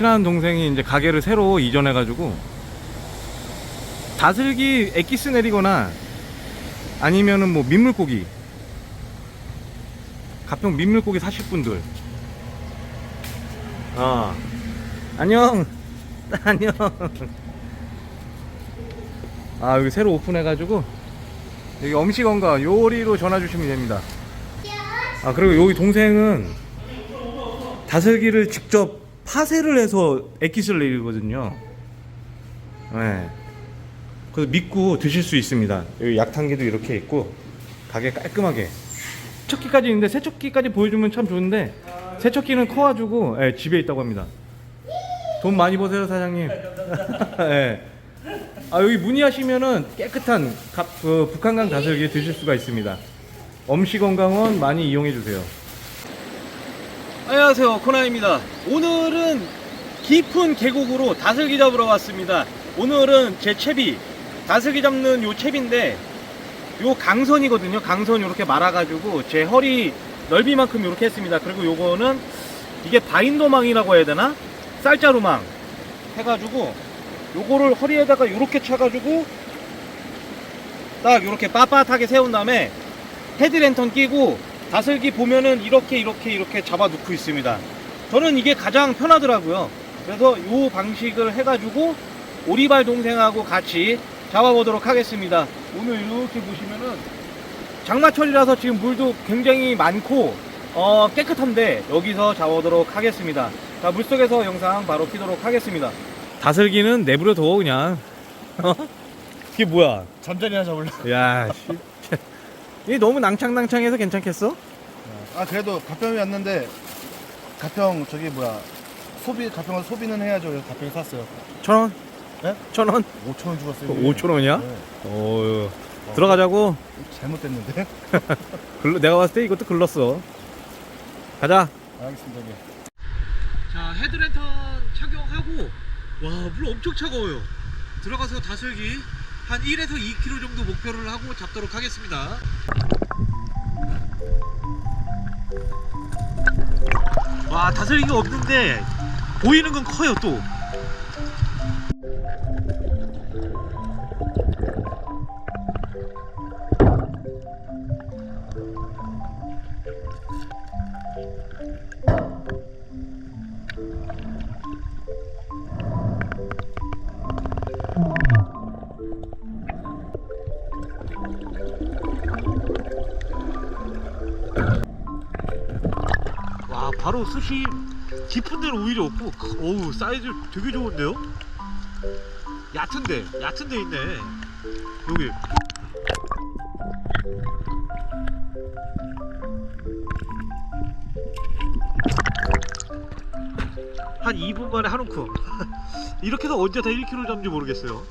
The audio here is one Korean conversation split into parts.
친한 동생이 이제 가게를 새로 이전해가지고 다슬기 엑기스 내리거나 아니면은 뭐 민물고기 가평 민물고기 사실 분들. 어. 안녕. 안녕. 아 여기 새로 오픈해가지고 여기 엄시건가 요리로 전화 주시면 됩니다. 아 그리고 여기 동생은 다슬기를 직접 파쇄를 해서 액기스를 내리거든요. 네. 그래서 믿고 드실 수 있습니다. 여기 약탕기도 이렇게 있고 가게 깔끔하게. 세척기까지 있는데 세척기까지 보여주면 참 좋은데 세척기는 커가지고 예, 집에 있다고 합니다. 돈 많이 버세요 사장님. 예. 아 여기 문의하시면은 깨끗한 가- 그 북한강 다슬기 드실 수가 있습니다. 엄시 건강원 많이 이용해 주세요 안녕하세요 코난입니다. 오늘은 깊은 계곡으로 다슬기 잡으러 왔습니다. 오늘은 제 채비 다슬기 잡는 요 채비인데 요 강선이거든요. 강선 이렇게 말아가지고 제 허리 넓이만큼 이렇게 했습니다. 그리고 요거는 이게 바인더망이라고 해야 되나? 쌀자루망 해가지고 요거를 허리에다가 이렇게 차가지고 딱 이렇게 빳빳하게 세운 다음에 헤드랜턴 끼고 다슬기 보면은 이렇게 이렇게 이렇게 잡아 놓고 있습니다. 저는 이게 가장 편하더라고요. 그래서 요 방식을 해가지고 오리발 동생하고 같이 잡아보도록 하겠습니다. 오늘 이렇게 보시면은 장마철이라서 지금 물도 굉장히 많고 어, 깨끗한데 여기서 잡아보도록 하겠습니다. 자 물속에서 영상 바로 키도록 하겠습니다. 다슬기는 내버려 둬 그냥. 어? 이게 뭐야? 잠자리 하나 잡을래? 야, 씨. 이게 너무 낭창낭창해서 괜찮겠어? 아 그래도 가평이 왔는데 가평 저기 뭐야 소비 가평에서 소비는 해야죠. 그래서 가평에 샀어요. 천 원? 네? 천 원? 5천 원 죽었어요. 5천 원이야? 네. 오, 들어가자고. 잘못됐는데. 글러, 내가 봤을 때 이것도 글렀어. 가자. 알겠습니다. 네. 자 헤드랜턴 착용하고 와 물 엄청 차가워요 들어가서 다슬기 한 1에서 2kg 정도 목표를 하고 잡도록 하겠습니다. 와 다슬기가 없는데 보이는 건 커요 또 바로 숱이 깊은 데는 오히려 없고 어우 사이즈 되게 좋은데요? 얕은데 얕은 데 있네. 여기. 한 2분 만에 한 움큼 이렇게 해서 언제 다 1kg 잡는지 모르겠어요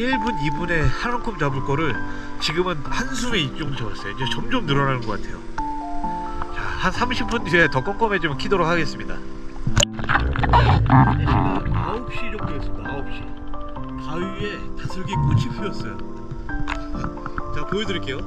1분, 2분에 한 움큼 잡을 거를 지금은 한숨에 이 정도 잡았어요. 이제 점점 늘어나는 것 같아요. 자, 한 30분 뒤에 더 껌껌해지면 키도록 하겠습니다. 지금 9시 정도 됐습니다. 9시. 바위에 다슬기 꽃이 피었어요. 자, 보여드릴게요.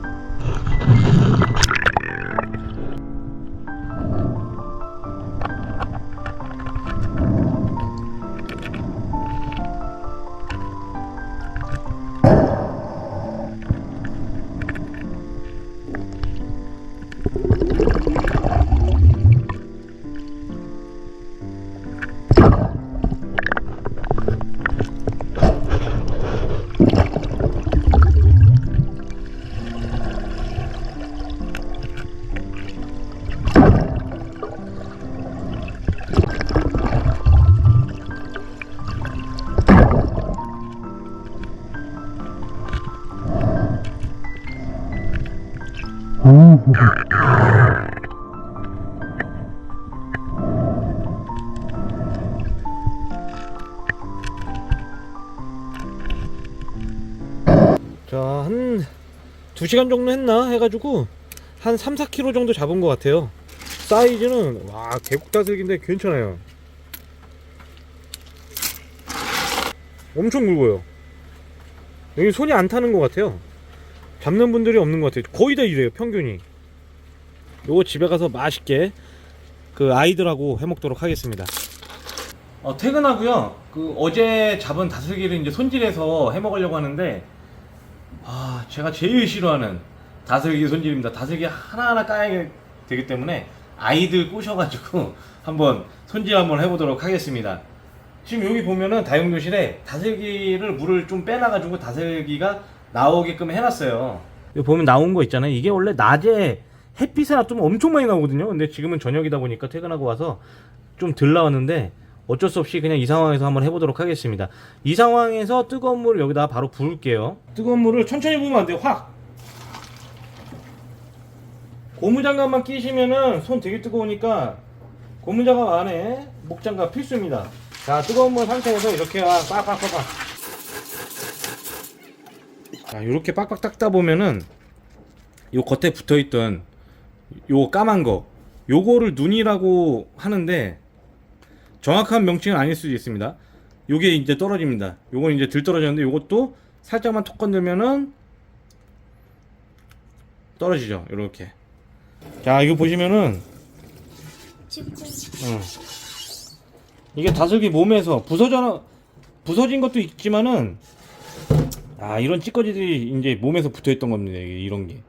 한 2시간 정도 했나 해가지고 한 3, 4kg 정도 잡은 것 같아요. 사이즈는 와 개국 다슬기인데 괜찮아요. 엄청 굵어요. 여기 손이 안 타는 것 같아요. 잡는 분들이 없는 것 같아요. 거의 다 이래요 평균이. 요거 집에 가서 맛있게 그 아이들하고 해 먹도록 하겠습니다. 어, 퇴근하고요. 그 어제 잡은 다슬기를 이제 손질해서 해 먹으려고 하는데 아, 제가 제일 싫어하는 다슬기 손질입니다. 다슬기 하나하나 까야 되기 때문에 아이들 꼬셔가지고 한번 손질 한번 해보도록 하겠습니다. 지금 여기 보면은 다용도실에 다슬기를 물을 좀 빼놔가지고 다슬기가 나오게끔 해놨어요. 여기 보면 나온 거 있잖아요. 이게 원래 낮에 햇빛에 놔두면 엄청 많이 나오거든요. 근데 지금은 저녁이다 보니까 퇴근하고 와서 좀 덜 나왔는데 어쩔 수 없이 그냥 이 상황에서 한번 해보도록 하겠습니다. 이 상황에서 뜨거운 물을 여기다 바로 부을게요. 뜨거운 물을 천천히 부으면 안 돼요. 확! 고무장갑만 끼시면은 손 되게 뜨거우니까 고무장갑 안에 목장갑 필수입니다. 자, 뜨거운 물 상태에서 이렇게 빡빡빡빡. 자, 이렇게 빡빡 닦다 보면은 요 겉에 붙어 있던 요 까만 거 요거를 눈이라고 하는데 정확한 명칭은 아닐 수도 있습니다. 요게 이제 떨어집니다. 요건 이제 들 떨어졌는데 요것도 살짝만 톡 건들면은 떨어지죠. 이렇게. 자, 이거 보시면은 응. 이게 다슬기 몸에서 부서져 부서진 것도 있지만은 아 이런 찌꺼기들이 이제 몸에서 붙어 있던 겁니다. 이게 이런 게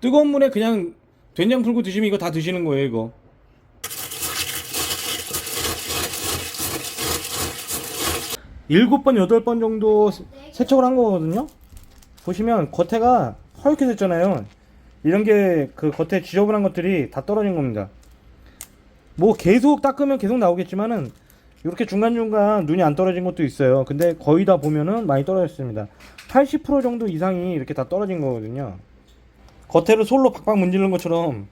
뜨거운 물에 그냥 된장 풀고 드시면 이거 다 드시는 거예요. 이거 일곱 번 여덟 번 정도 세척을 한 거거든요. 보시면 겉에가 허옇게 됐잖아요. 이런 게 그 겉에 지저분한 것들이 다 떨어진 겁니다. 뭐 계속 닦으면 계속 나오겠지만은 이렇게 중간중간 눈이 안 떨어진 것도 있어요. 근데 거의 다 보면은 많이 떨어졌습니다. 80% 정도 이상이 이렇게 다 떨어진 거거든요. 겉에를 솔로 박박 문지르는 것처럼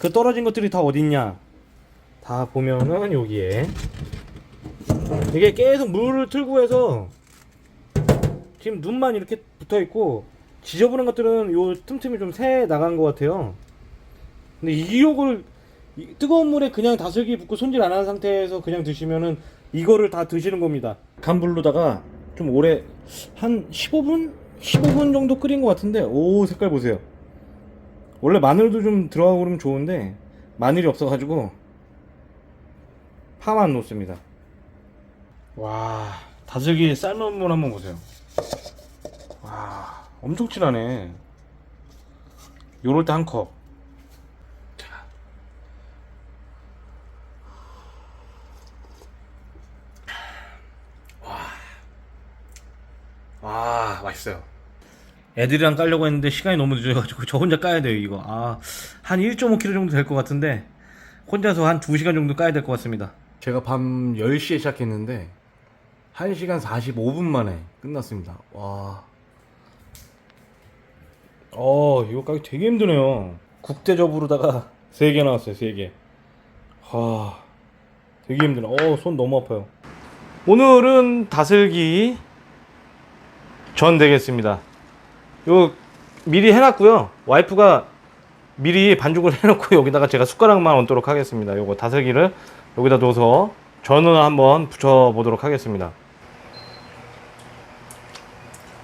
그 떨어진 것들이 다 어딨냐? 다 보면은 여기에 이게 계속 물을 틀고 해서 지금 눈만 이렇게 붙어 있고 지저분한 것들은 요 틈틈이 좀 새 나간 것 같아요. 근데 이욕을 이 뜨거운 물에 그냥 다슬기 붓고 손질 안 한 상태에서 그냥 드시면은 이거를 다 드시는 겁니다. 간불로다가 좀 오래 한 15분 15분 정도 끓인 것 같은데 오 색깔 보세요. 원래 마늘도 좀 들어가고 그러면 좋은데 마늘이 없어가지고 파만 놓습니다. 와 다슬기 삶은 물 한번 보세요. 와 엄청 진하네. 요럴 때 한 컵. 와 맛있어요. 애들이랑 깔려고 했는데 시간이 너무 늦어가지고 저 혼자 까야 돼요 이거. 아 한 1.5kg 정도 될 것 같은데 혼자서 한 2시간 정도 까야 될 것 같습니다. 제가 밤 10시에 시작했는데 1시간 45분 만에 끝났습니다. 와. 어 이거 까기 되게 힘드네요. 국대접으로다가 3개 나왔어요 3개. 와 되게 힘드네. 어 손 너무 아파요. 오늘은 다슬기 전 되겠습니다. 요 미리 해놨고요. 와이프가 미리 반죽을 해놓고 여기다가 제가 숟가락만 얹도록 하겠습니다. 요거 다슬기를 여기다 넣어서 전을 한번 붙여보도록 하겠습니다.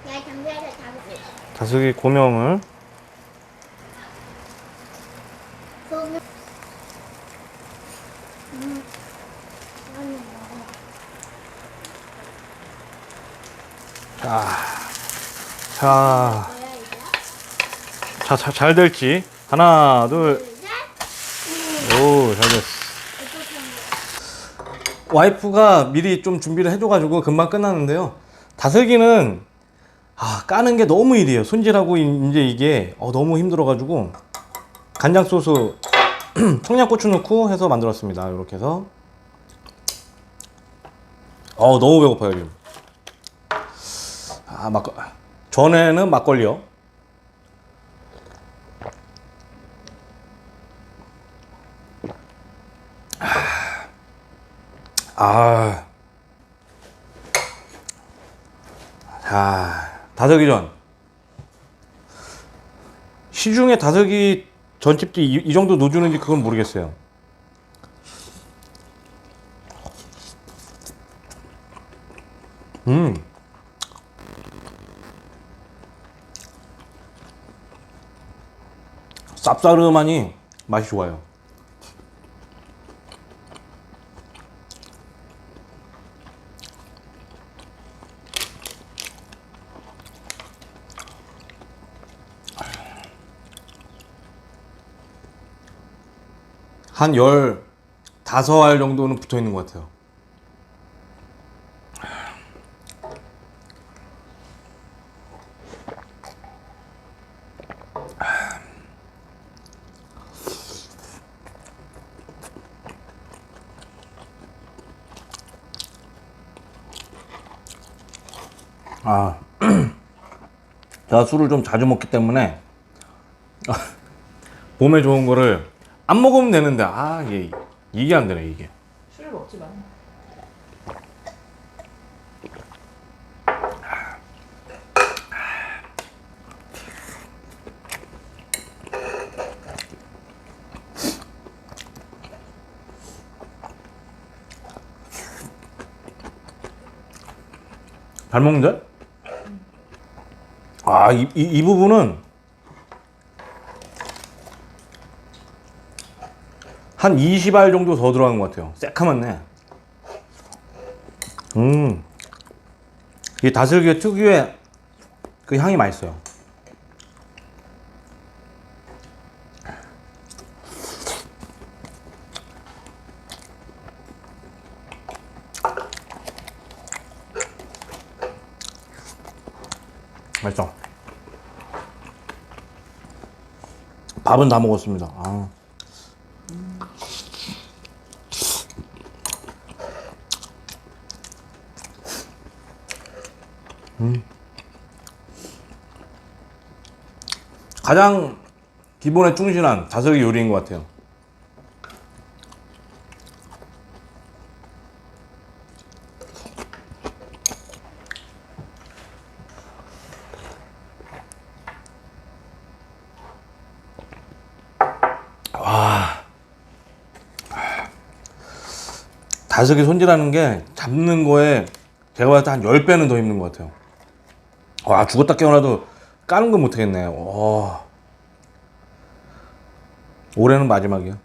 야, 경비하러 잡으세요. 다슬기 고명을. 자, 자? 자, 자, 잘 될지 하나, 둘. 오, 잘 됐어. 와이프가 미리 좀 준비를 해줘가지고 금방 끝났는데요. 다슬기는 아 까는 게 너무 일이에요. 손질하고 이제 이게 어, 너무 힘들어 가지고 간장 소스 청양고추 넣고 해서 만들었습니다. 이렇게 해서. 어 너무 배고파요 지금. 아 막, 전에는 막걸리요. 아. 아. 자. 다섯기 전. 시중에 다섯기 전집도 이, 이 정도 넣어주는지 그건 모르겠어요. 음. 쌉싸름하니 맛이 좋아요. 한 열 다섯 알 정도는 붙어 있는 것 같아요. 아, 제가 술을 좀 자주 먹기 때문에 몸에 좋은 거를 안 먹으면 되는데 아 이게 이게 안 되네 이게. 술을 먹지 마. 잘 먹는데? 아, 이, 이, 이 부분은 한 20알 정도 더 들어간 것 같아요. 새카맣네. 음. 이 다슬기 특유의 그 향이 맛있어요. 맛있어. 밥은 다 먹었습니다. 아. 가장 기본에 충실한 다슬기 요리인 것 같아요. 다슬기 손질하는 게 잡는 거에 제가 봤을 때 한 10배는 더 힘든 것 같아요. 와, 죽었다 깨어나도 까는 건 못하겠네. 와. 올해는 마지막이야.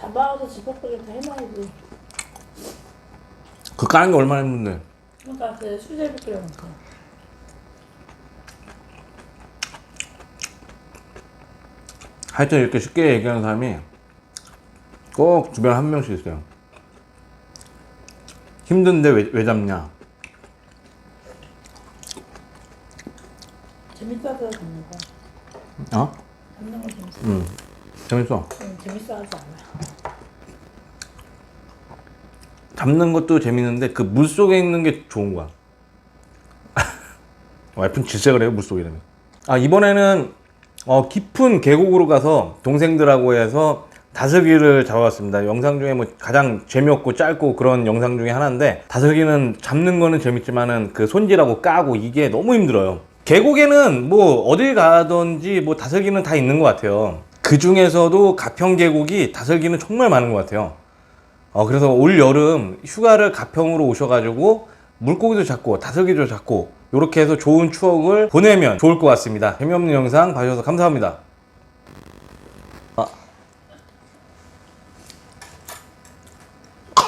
잡아와서 다 해놔야지. 그 까는 게 얼마나 힘든데. 그러니까 그 수제비 끓여놓고. 하여튼 이렇게 쉽게 얘기하는 사람이 꼭 주변에 한 명씩 있어요. 힘든데 왜, 왜 잡냐? 재밌어서 잡는 거. 어? 잡는 거 재밌어. 응. 재밌어. 응, 재밌어 하지 않아. 잡는 것도 재밌는데 그 물 속에 있는 게 좋은 거야. 와이프는 질색을 해요 물 속에 되면. 아 이번에는 어, 깊은 계곡으로 가서 동생들하고 해서 다슬기를 잡아왔습니다. 영상 중에 뭐 가장 재미없고 짧고 그런 영상 중에 하나인데 다슬기는 잡는 거는 재밌지만은 그 손질하고 까고 이게 너무 힘들어요. 계곡에는 뭐 어딜 가든지 뭐 다슬기는 다 있는 것 같아요. 그 중에서도 가평 계곡이 다슬기는 정말 많은 것 같아요. 어, 그래서 올 여름 휴가를 가평으로 오셔가지고 물고기도 잡고 다슬기도 잡고 이렇게 해서 좋은 추억을 보내면 좋을 것 같습니다. 재미없는 영상 봐주셔서 감사합니다.